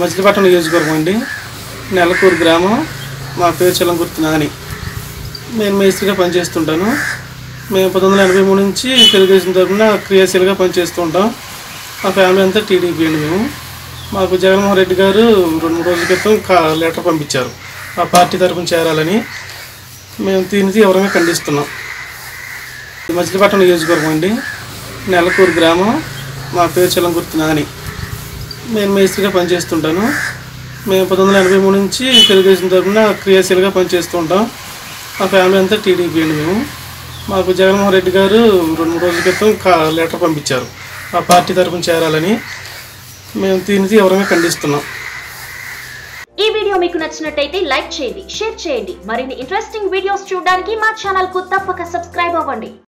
మచిలీపట్నం నియోజకవర్గం అండి. నెలకూరు గ్రామం. మా పేరు చెలంగుర్తి నాని. నేను మేస్త్రిగా పనిచేస్తుంటాను. మేము పంతొమ్మిది వందల ఎనభై మూడు నుంచి తెలుగుదేశం తరఫున క్రియాశీలగా పనిచేస్తూ ఉంటాం. మా ఫ్యామిలీ అంతా టీడీపీ అండి మేము. మాకు జగన్మోహన్ రెడ్డి గారు రెండు మూడు రోజుల క్రితం లెటర్ పంపించారు. మా పార్టీ తరఫున చేరాలని మేము దీని తీవ్రంగా ఖండిస్తున్నాం. మచిలీపట్నం నియోజకవర్గం అండి. నెలకూరు గ్రామం. మా పేరు చెలంగుర్తి నాని. నేను మేస్త్రిగా పనిచేస్తుంటాను. మేము పంతొమ్మిది వందల ఎనభై మూడు నుంచి తెలుగుదేశం తరఫున క్రియాశీలగా పనిచేస్తూ ఉంటాం మా ఫ్యామిలీ అంతా టీడీపీ అండి మేము. మాకు జగన్మోహన్ రెడ్డి గారు రెండు మూడు రోజుల క్రితం లెటర్ పంపించారు. ఆ పార్టీ తరఫున చేరాలని మేము దీనికి ఎవరైనా ఖండిస్తున్నాం. ఈ వీడియో మీకు నచ్చినట్టయితే లైక్ చేయండి షేర్ చేయండి. మరిన్ని ఇంట్రెస్టింగ్ వీడియోస్ చూడడానికి మా ఛానల్కు తప్పక సబ్స్క్రైబ్ అవ్వండి.